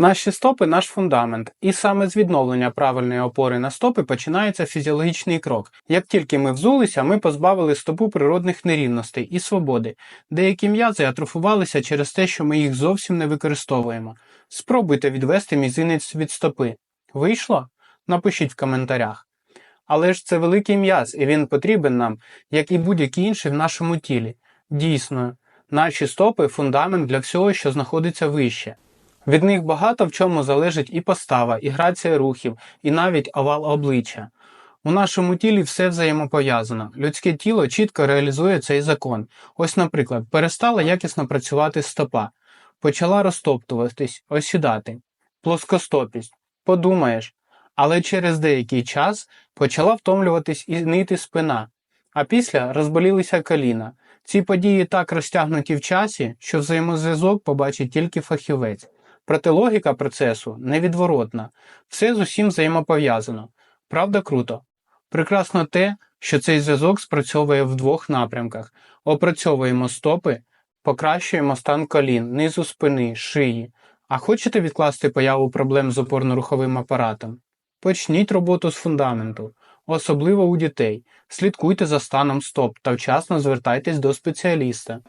Наші стопи наш фундамент, і саме з відновлення правильної опори на стопи починається фізіологічний крок. Як тільки ми взулися, ми позбавили стопу природних нерівностей і свободи. Деякі м'язи атрофувалися через те, що ми їх зовсім не використовуємо. Спробуйте відвести мізинець від стопи. Вийшло? Напишіть в коментарях. Але ж це великий м'яз, і він потрібен нам, як і будь-який інший в нашому тілі. Дійсно, наші стопи фундамент для всього, що знаходиться вище. Від них багато в чому залежить і постава, і грація рухів, і навіть овал обличчя. У нашому тілі все взаємопов'язано. Людське тіло чітко реалізує цей закон. Ось, наприклад, перестала якісно працювати стопа, почала розтоптуватись, осідати, плоскостопість. Подумаєш, але через деякий час почала втомлюватись і нити спина, а після розболілися коліна. Ці події так розтягнуті в часі, що взаємозв'язок побачить тільки фахівець. Проте логіка процесу невідворотна, все з усім взаємопов'язано. Правда круто. Прекрасно те, що цей зв'язок спрацьовує в двох напрямках: опрацьовуємо стопи, покращуємо стан колін, низу спини, шиї. А хочете відкласти появу проблем з опорно-руховим апаратом? Почніть роботу з фундаменту, особливо у дітей. Слідкуйте за станом стоп та вчасно звертайтесь до спеціаліста.